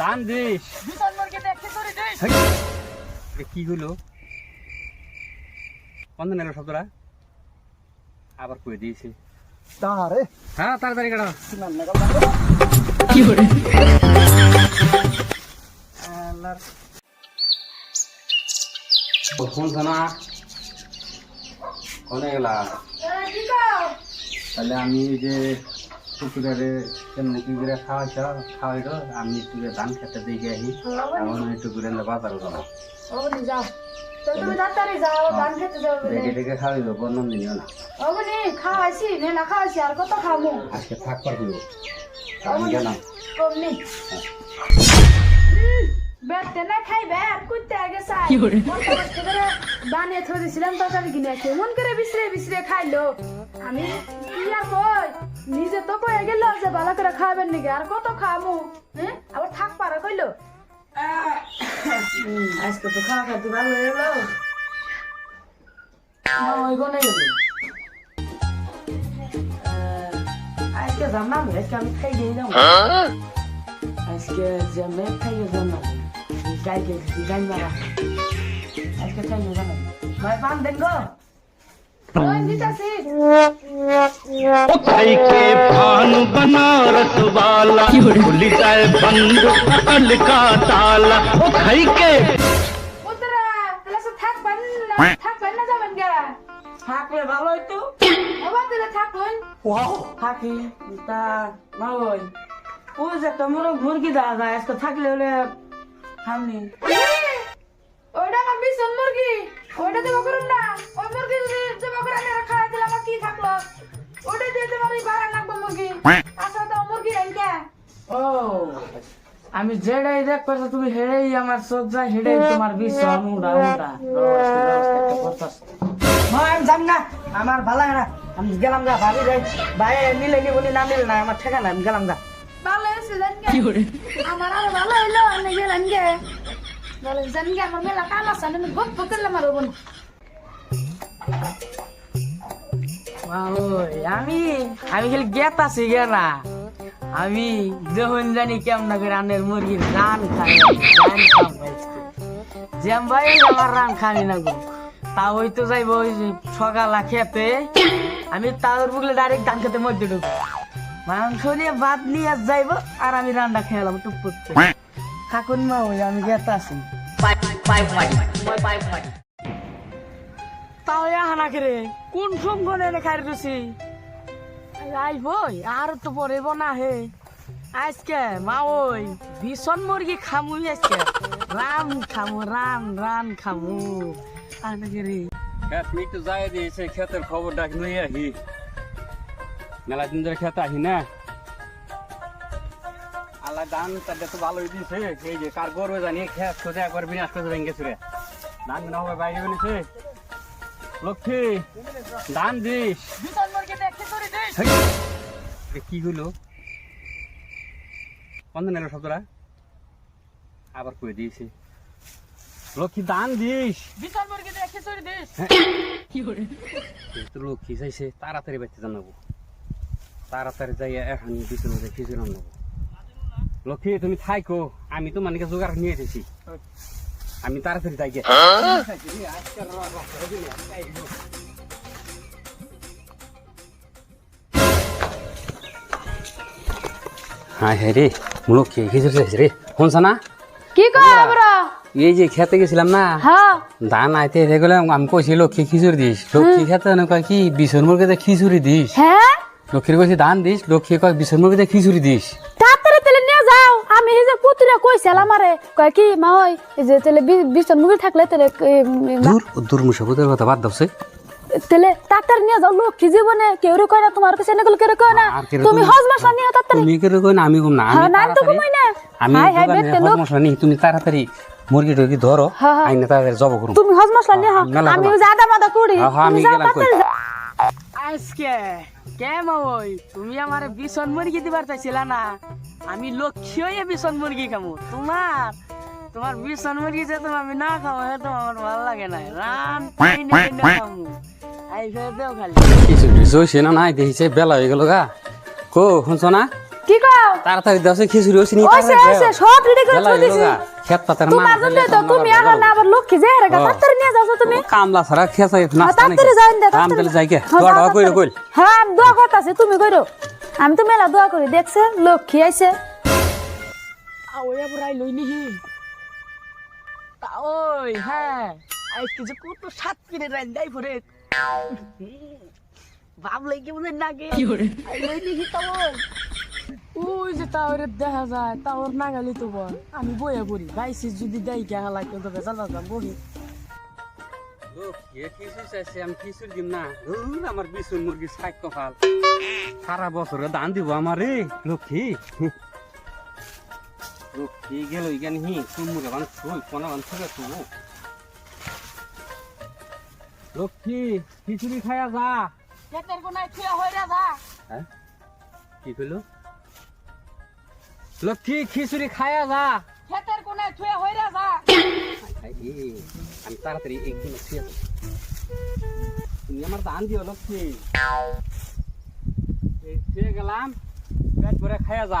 দান দিস। করে কি হলো? বন্ধ নিল শব্দটা। আবার কই দিয়েছে? হ্যাঁ তাড়াতাড়ি কাটা। সিমান না গল্প ফোন কোনে গেলা তাহলে আমি যে কুকুরে কেমন কি করে খাওয়াইছ খাওয়াইল আমি একটু ধান খেতে দিয়ে আহি এখন একটু করে বাজার যাব। আজকে থাক পারব গেলাম অমনি বেতে না খাইবে আর কুইতে আগে চাই। কত কষ্ট করে বানিয়ে থই দিছিলাম তরকারি কিনে খেয়ে মন করে বিছরে বিছরে খাইলো। আমি কি আর কই নিজে তো কয়ে গেল যে ভালো করে খাবেন নাকি আর কত খামু? হ্যাঁ? আবার থাক পারা কইলো। আজকে তো খাওয়া খাইতে ভালো হয়ে গেল। ওই কোনে গেলি আজকে আমি খাই দিয়ে যাব আজকে আমি খাই না গাইকে গাই মারা আজকে খাই যাবো না ভাই পান দেন গো ওই নিতাছি खाई के भान बनारस वाला खुली जाए बंद अकल का ताला ओ खाई के উতরা তাহলে সব থাকবেন না থাকবেন না যাবেন গা থাকলে ভালো হইতো আবার তাহলে থাকুন থাকি তা না ওই ওই যে একটা মোরগ মুরগি দেওয়া যায় আজকে থাকলে হলে সামনে ওইটা আমার বিশন মুরগি। ওইটা দেবো করুন না ওই মুরগি যদি দেবো করে আমি খাওয়া দিলে আমার কি থাকল? ওইটা দিয়ে দেবো আমি বাড়া লাগবো মুরগি। আসলে তো মুরগি রেঙ্গা ও আমি যেটাই দেখ পাচ্ছ তুমি হেড়েই আমার চোখ যায় হেড়েই তোমার বিশ্ব মুডা মুডা আমি জানি না আমার ভালো না আমি গেলাম গা ভাবি যাই। ভাই নিলে নি বলি না নিলে না আমার ঠেকা না আমি গেলাম গা। আমার আরও ভালো হইল আমি গেলাম গে ভালো জানগে আমার মেলা কাম আছে আমি গপ্প করলাম আর বোন আমি আমি খালি গেত আছি গে না। আমি যখন জানি কেমন করে আনের মুরগির রান খাই রান জ্যাম ভাই। আমার রান খানি না গো। তা ওই তো যাইব ওই সকালা খেতে আমি তাওর বুকলে ডাইরেক্ট ধান খেতে মধ্যে ঢুকবো। মাংস নিয়ে ভাত নিয়ে যাইব আর আমি রান্না খেলাম টুক করতে। থাকুন মা ওই আমি গেত আছি তাও হানা করে কোন সম্ভনে খাই রুচি আই বই আর তো পড়েব না হে। আজকে মা ওই ভীষণ মুরগি খামু আজকে। রাম খামু রান রান খামু। আনা করে আপনি একটু যাই দিয়েছে ক্ষেতের খবর ডাক নিয়ে আহি। মেলা দিন ধরে খেতে আহি না। আল্লাহ দান তাদের তো ভালোই দিয়েছে এই যে কার গরু জানি খেত খোঁজে একবার বিনাশ করে ভেঙে রে। ধান না হবে বাইরে বেরিয়েছে। লক্ষ্মী ধান দিস। করে কি হলো বন্ধ নিল শব্দটা আবার কই দিয়েছে? লক্ষ্মী দান দিস। মুরগিতে একটি করে দিস। তো লক্ষ্মী চাইছে তাড়াতাড়ি বাড়তে জানাব। তাড়াতাড়ি যাই এখন বিছানা যাই খিচুড়ি লক্ষ্মী তুমি থাইকো আমি তো মানে জোগাড় নিয়ে এসেছি আমি তাড়াতাড়ি যাই। হ্যাঁ? হ্যাঁ রে লক্ষ্মী খিচুড়ি চাইছে রে। শুনছ না? কি কর এই যে খেতে গেছিলাম না? হ্যাঁ। ধান আইতে এসে গেলে আমি কইছি লক্ষ্মী খিচুড়ি দিস। লক্ষ্মী খেতে না কয় কি বিছর মুরগিতে খিচুড়ি দিস। হ্যাঁ? লক্ষ্মীর কইছি ধান দিস লক্ষ্মী কয় বিছর মুরগিতে খিচুড়ি দিস। তাড়াতাড়ি তেলে নিয়ে যাও। আমি এই যে পুতুরা কইছিল আমারে কয় কি মা ওই এই যে তেলে বিশন মুরগি থাকলে তেলে দূর দূর মুসাবুতের কথা বাদ দাও তেলে তাড়াতাড়ি নিয়ে যাও লক্ষ্মী জীবনে কেউ রে কয় না তোমার কাছে কেউ কয় না। তুমি হজ মাসা নিয়ে তাড়াতাড়ি। তুমি করে কই না আমি কম না হ্যাঁ, আমি না, তো না। আমি হজ। মশলা নিই তুমি তাড়াতাড়ি মুরগি টুরগি ধরো হ্যাঁ, হ্যাঁ। আইনে তাড়াতাড়ি জব করুন তুমি হজ মাসলা নিয়ে হ্যাঁ, আমি। আদা মাদা করি হ্যাঁ, হ্যাঁ, তুমি আমি আজকে। কেম ওই? তুমি আমার ভীষণ মুরগি দিবার চাইছিল না? আমি লক্ষ্মী হয়ে ভীষণ মুরগি খামু। তোমার তোমার ভীষণ মুরগি যে তোমার আমি না খাব সে তো আমার ভালো লাগে না। রান টেনে আই ফের দেও খালি। কিছু জইছে না নাই দেখিছে বেলা হয়ে গেল গা। কো, শুনছ না? কি কও? তাড়াতাড়ি দাও খিচুড়ি হইছে নি সব রেডি করে থই দিছি। খেত পাতার তোমার জন্য তো তুমি এখন আবার লক্ষ্মী যে রে। তাড়াতাড়ি নিয়ে যাও তুমি। কামলা খেসাই হ্যাঁ, নাস্তা তাড়াতাড়ি যাইন দে তাড়াতাড়ি যাই কে হ্যাঁ, দোয়া দোয়া কইরো কইল। হ্যাঁ আমি দোয়া করতেছি তুমি কইরো। আমি তো মেলা দোয়া করি দেখছে লক্ষ্মী আইছে। আবার আই লই নিহি। তা ওই হ্যাঁ আজকে যে কত সাত কিনে রান দেয় পরে ভাবলাই কেমন নাগে আই লই নিহি তা ওই যে তাওরে দেখা যায় তাওর নাগালি তো বল। আমি বইয়া পড়ি গাইছি যদি দেই কে হালাই তো বেজাল বাজাম বহি। লোক এ চাইছে আমি খিচুড়ি দিম না? ধুর, আমার বিশুন মুরগি সাইক কপাল। সারা বছর দান দিব আমারে লক্ষ্মী। লক্ষ্মী গেল ইগান হি তুমুরে বান ফুল কোনা বান ফুলে তু লক্ষ্মী খিচুড়ি খায়া যা? খেতের কোনায় থুয়া হইরা যা। হ্যাঁ? কি কইলো? লক্ষ্মী খিচুড়ি খায়া যা। খেতের কোনায় থুয়ে হইরা যা। আমি তাড়াতাড়ি একদিন পড়ি। তুমি আমার দান দিও লক্ষ্মী। এই গেলাম পেট ভরে খাইয়া যা।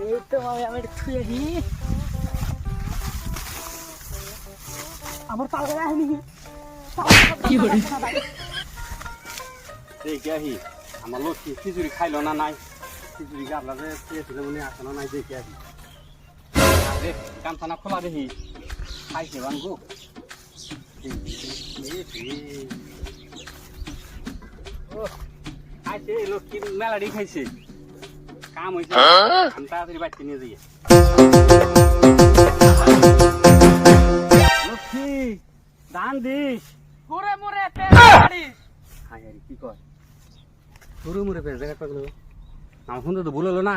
এই তো আমি আমি থুয়ে দি আমার পাগল আহনি কি করে দেখি আহি আমার লক্ষ্মী খিচুড়ি খাইলো না নাই? খিচুড়ি গাবলা যে খেয়েছিল মনে আছে না নাই? দেখি আহি আরে কামখানা খোলা দেখি। খাইছে বানগো খাইছে লক্ষ্মী মেলাডি খাইছে? কাম হয়েছে আমি তাড়াতাড়ি বাচ্চা নিয়ে যাই লক্ষ্মী দান দিস ঘুরে মুরে পেড়িস হাই হাই কি কয় সরু মুরে পেয়ে জায়গা পাগলো আমার ফোন তো ভুল হলো না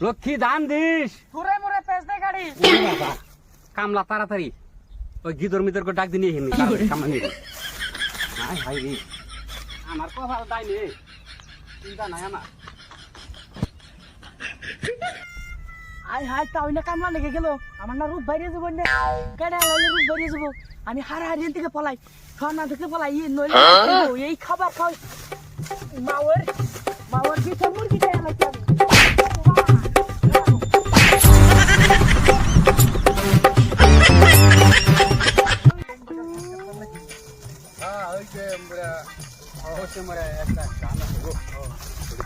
লক্ষ্মী দান দিস ঘুরে গাড়ি কামলা তাড়াতাড়ি ওই গিদর মিদর করে ডাক হাই হাই রে আমার কথা দায় নেই চিন্তা নাই আমার আই হাই তাও না কামলা লেগে গেল? আমার না রূপ বাইরে যাব না। কেডা লাইলে রূপ বাইরে যাব? আমি হারা হারিয়ে থেকে পলাই। খাওয়া থেকে পলাই ইয়ে নইলে এই খাবার খাও। মাওয়ার মাওয়ার সব মুরগি খাই আমার হ্যাঁ ওই যে আমরা অবশ্যই মরে একটা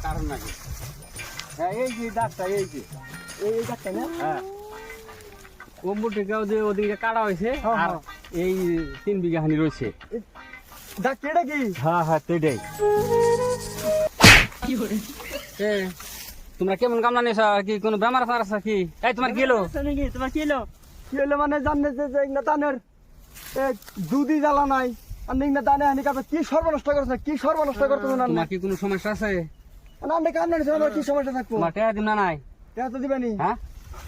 কারণ নাকি? হ্যাঁ এই যে ডাক্তার এই যে। এই এই না? হ্যাঁ। কম্বুটিকাও যে ওদিকে কাটা হয়েছে আর। এই তিন বিঘা হানি রয়েছে। ডাক্তার এটা কি? হ্যাঁ হ্যাঁ সেটাই কি করে? তোমরা কেমন কামলা নিয়েছ? কি কোনো বেমার ফেমার আছে কি? এই তোমার কি হলো? তোমার কি হলো? কি হলো মানে জানতে যে দুধই জ্বালা নাই। আর ইংনা দানে হানি কি সর্বনষ্ট করছে? কি সর্বনষ্ট করতে না কি কোনো সমস্যা আছে? আমরা কাম আমার কি সমস্যা থাকব? তোমার টেয়া দিম না নাই? এটা তো দিবেনি। হ্যাঁ?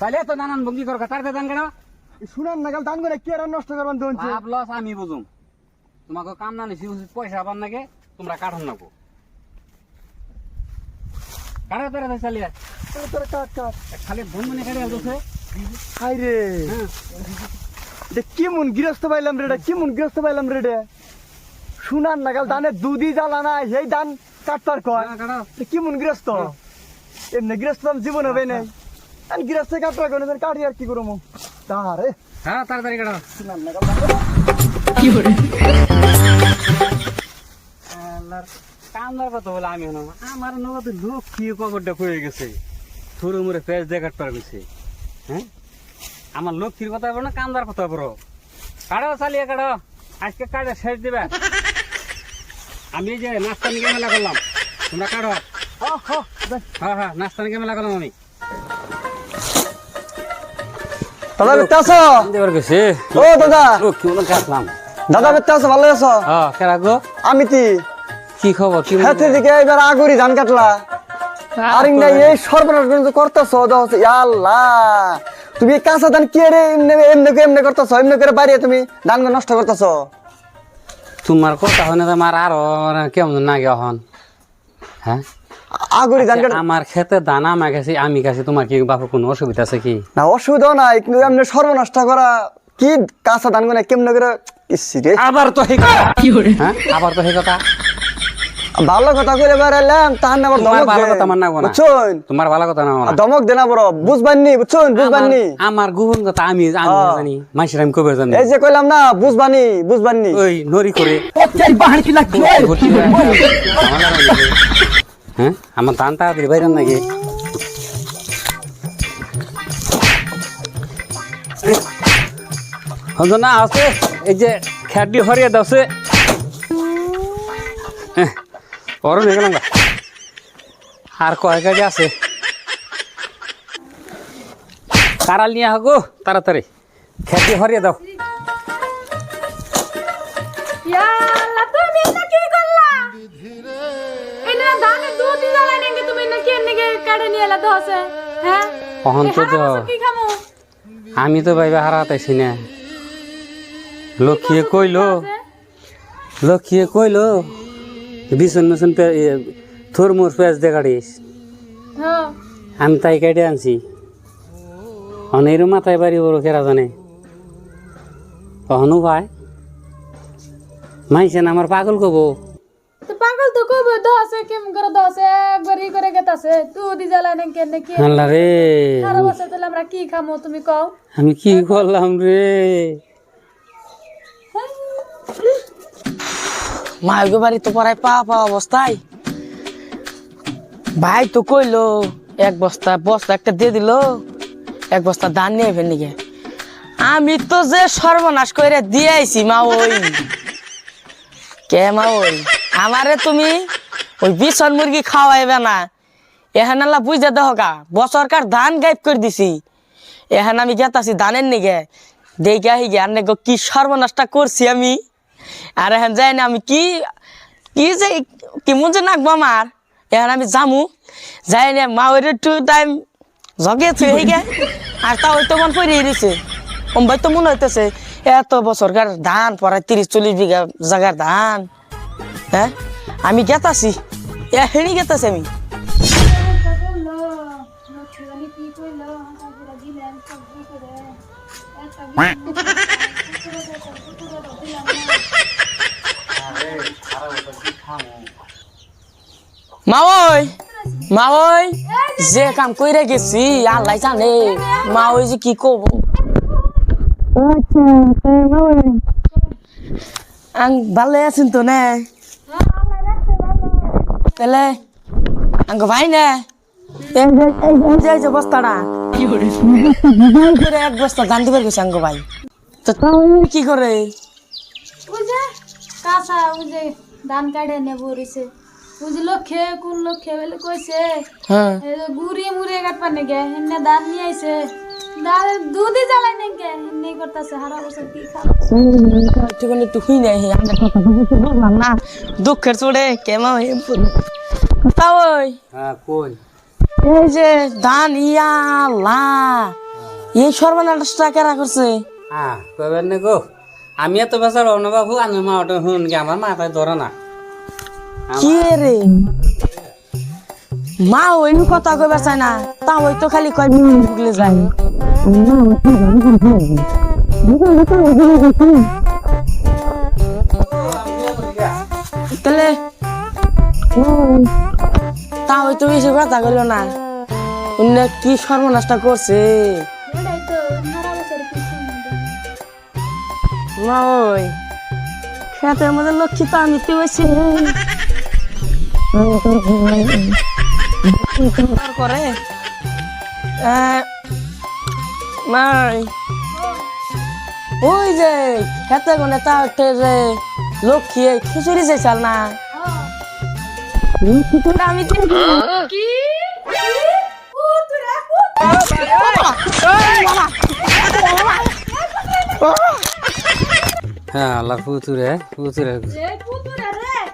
তাহলে তো নানান ভঙ্গি করো তার দান কেন শুনান না কাল দান করে কি আর নষ্ট করবেন দোনছে লাভ লস আমি বুঝুম। তোমাকে কাম না নিছি পয়সা আবার নাকি? তোমরা কাঠন নাকো। কাটা তোরা চালিয়ে? তোর কাট কাট। খালি বন মনে কাটে আলছে হাই রে। হ্যাঁ। এটা কি মন গৃহস্থ পাইলাম রে এটা কি মন গৃহস্থ পাইলাম রে এটা? শুনান না কাল দানে দুধই জ্বালা নাই সেই দান কাটতার কয়? কাটা। কি মন গৃহস্থ? এমনি গৃহস্থ আমার জীবন হবে নাই। আমি গৃহস্থ কাটবার কোনো কাটি আর কি করব তাহারে হ্যাঁ তাড়াতাড়ি কাটা। আল্লাহর কামদার কথা বলে আমি আমার নগদ লোক কি কবরটা পড়ে গেছে। থুরু পেঁচ গেছে। হ্যাঁ? আমার লক্ষ্মীর কথা বলো না কান্দার কথা বলো। কাড়ো চালিয়ে কাড়ো আজকে কাড়ে শেষ দিবে। আমি যে নাস্তা নিয়ে মেলা করলাম তোমরা কাড়ো হ্যাঁ হ্যাঁ নাস্তা নিয়ে মেলা করলাম আমি। দাদা বেতে আছো? দেবার গেছে। ও দাদা। লক্ষ্মী মনে কাটলাম দাদা বেতে আছো ভালো আছো? হ্যাঁ কেরা গো আমি তি। কি খবর কি হাতে দিকে এবার আগুরি ধান কাটলা। আর ইংরা এই সর্বনাশ করতেছো আল্লাহ তুমি কাঁচা ধান কি রে এমনি এমনি করে এমনি করতেছো এমনি করে বাইরে তুমি ধান নষ্ট করতেছো? তোমার কথা হনে তোমার আরও কেমন না গে হন হ্যাঁ? আগুরি ধান কাট আমার খেতে দানা আমার কাছে আমি কাছে তোমার কি বাপু কোনো অসুবিধা আছে কি? না অসুবিধা নাই কিন্তু এমনি সর্বনষ্ট করা কি কাঁচা ধানগুলো কেমন করে আবার তো সেই কথা। হ্যাঁ? আবার তো হে কথা। ভালো কথা করে বেড়াইলাম তাহার না তোমার ভালো কথা আমার নাগো না। বুঝছুন? তোমার ভালো কথা না। দমক দেনা বড় বুঝবাননি বুঝছুন? বুঝবাননি। আমার- গুহন কথা আমি আমি হ্যাঁ। জানি মাইসের আমি কবে জানি। এই যে কইলাম না বুঝবানি বুঝবাননি। ওই নরি করে। হ্যাঁ? আমার ধান তাড়াতাড়ি বাইরে নাকি? আছে। এই যে খ্যাডলি হরিয়ে দাওছে অরণ হয়ে গেলাম। আর কয় কাজে আছে? কারাল নিয়ে হাগো তাড়াতাড়ি। খ্যাডলি হরিয়ে দাও। হ্যাঁ? আমি তো ভাইবা হারাতাইছি না। লক্ষ্মীয়ে কইলো লক্ষ্মীয়ে কইলো বিছন মিছন থরমুর পেঁয়াজ দেখাড়িস হ্যাঁ। আমি তাই কেটে আনছি। অনেক মাথায় বাড়ি বড় কেরা জানে। কখনো ভাই? মাইছেন আমার পাগল কব? তো পাগল তো কবে দহসে, কেমন করে একবার ই করে গেতাছে, দুধই জ্বালাই নাকি? এনেকে। আল্লাহ রে। সারা বছর তাহলে আমরা কি খামু তুমি কও? আমি কি করলাম রে? মায়ের বাড়ি তো পড়ায় পা পা অবস্থায়। ভাই তো কইলো, এক বস্তা বস্তা একটা দিয়ে দিল, এক বস্তা ধান নিয়ে ফেলনি গে আমি তো যে সর্বনাশ করে দিয়ে মা ওই। কে মা ওই? আমারে তুমি ওই বিছন মুরগি খাওয়াইবে না। বুঝতে দেহ গা, বছরকার ধান গাইব করে দিছি। এখান আমি গেতাছি ধানের নিগে। দেখে আহি গে আর কি সর্বনাশটা করছি আমি। আর এখন যাই না, আমি কি কি যে কেমন যে নাকবো আমার এখন আমি যামু যাই না, মা ওই একটু টাইম জগে থুই গে। আর তা হয়তো মন পড়ে দিছে। অম্বাই তো মনে হইতেছে, এত বছরকার ধান পড়ায় তিরিশ চল্লিশ বিঘা জায়গার ধান। হ্যাঁ? আমি গেতাছি। এখানে গেতাছি আমি। মাওই মাওই, যে কাম কইরা গেছি, আল্লাহ জানে। মাওই যে কি করব আং, ভালো আছেন তো না? তাহলে, আঙ্গ ভাই না? এই যে- বস্তাটা। করে এক বস্তা ধান দিবার গেছে আঙ্গ ভাই। তো তাও কি করে? কাঁচা ধান কাটে নেব রইছে ওই যে লক্ষ্যে কোন লক্ষ্যে? বলে কইছে হ্যাঁ। গুড়ি মুড়ি কাটবার নাকি এনে ধান নিয়ে আইছে। ধান দুধই জ্বালাই নাকি এনে করতেছে হারা বছর কি খাব? একটুখানি একটু হুই নাই আমরা কথা বুঝতে পারলাম না। দুঃখের চড়ে কেমন তা ওই হ্যাঁ কই? এই যে ধান ইয়া লা এই সর্বনাশটা কেরা করছে? হ্যাঁ কইবেন না গো? আমি এত বেচার অন্য বাবু আমি মা ওটা শুন কি আমার মাথায় ধরে না। কি রে মা ওই কথা কইবার চায় না। তা ওই তো খালি কয় ভুগলে যায়। তা ওই তো বেশি কথা কইল না। অন্য কি সর্বনাশটা করছে মা ওই খেতের মধ্যে লক্ষ্মী তো আমি তো হয়েছে করে? আহ, ওই যে খেতে কোনে তা উঠে যে লক্ষ্মী খিচুড়ি যে চাল না। আমি কি? পুতুরা হ্যাঁ পুতুরে পুতুরে। হ্যাঁ?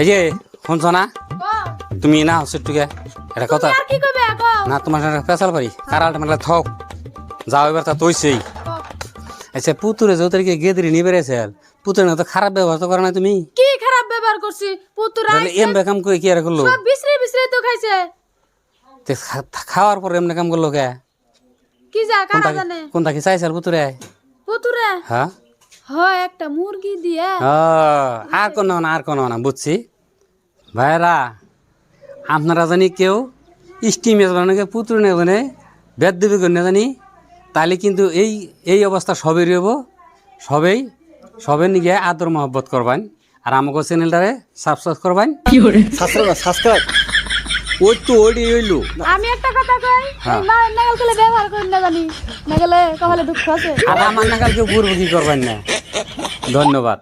এই যে শুনছ না? তুমি না হচ্ছে এটা কথা। না তোমার সাথে পেশাল পারি কারালটা মানে থক। যাও এবার তা তৈছেই। আচ্ছা পুতুরে যৌ তারিখে গেদরি নিয়ে বেড়েছে পুতুরে না তো খারাপ ব্যবহার তো করে না তুমি? কি খারাপ ব্যবহার করছি? পুতুরা এম বেকাম করে কি আর করল? সব বিসরে বিসরে তো খাইছে। তে খা- খাওয়ার পর এমনি কাম করল কে? কি যা কারা জানে? কোনটা কি চাইছে পুতুরে? পুতুরা? হ্যাঁ। হয় একটা মুরগি দিয়ে। আর কোনো না আর কোনো না বুঝছি। ভাইরা আপনারা জানি কেউ স্টিমেজ বানানো পুতুর না বেদ দেবে না জানি। তাহলে কিন্তু এই এই অবস্থা সবের হইব। সবেই সবে নিয়ে আদর মহব্বত করবেন। আর আমাকে চ্যানেলটারে সাবস্ক্রাইব করবেন। Subscribe subscribe. ওই তো ওই হইল। আমি একটা কথা কই হ্যাঁ। না নাগাল কলে ব্যবহার করি না জানি। নাগালে কহলে দুঃখ আছে। আর আমার নাগাল কেউ পূর্ব কি করবেন না? ধন্যবাদ।